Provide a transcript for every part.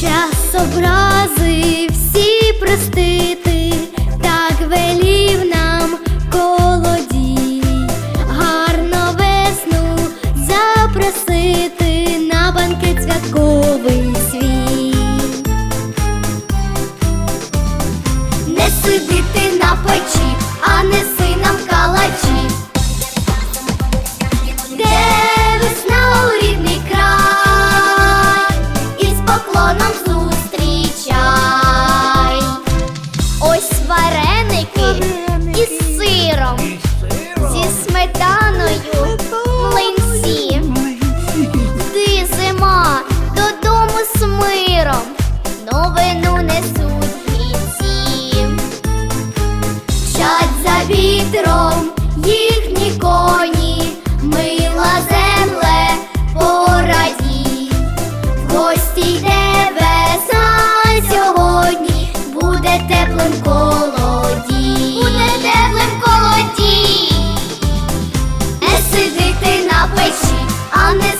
час образи всі простити, так велів нам колодій, гарно весну запросити на банкет святковий свій. Не сидіти на печі, а не вітром їхні коні, мила земле порадій. В гості йде весна сьогодні, буде теплим колоді. Буде теплим колоді. Не сиди ти на печі, а неси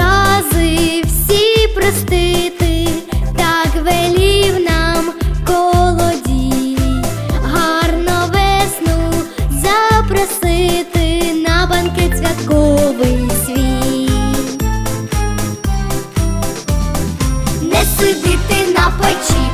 образи всі простити, так велів нам колодій, гарно весну запросити на банкет святковий свій. Не сидити на печі,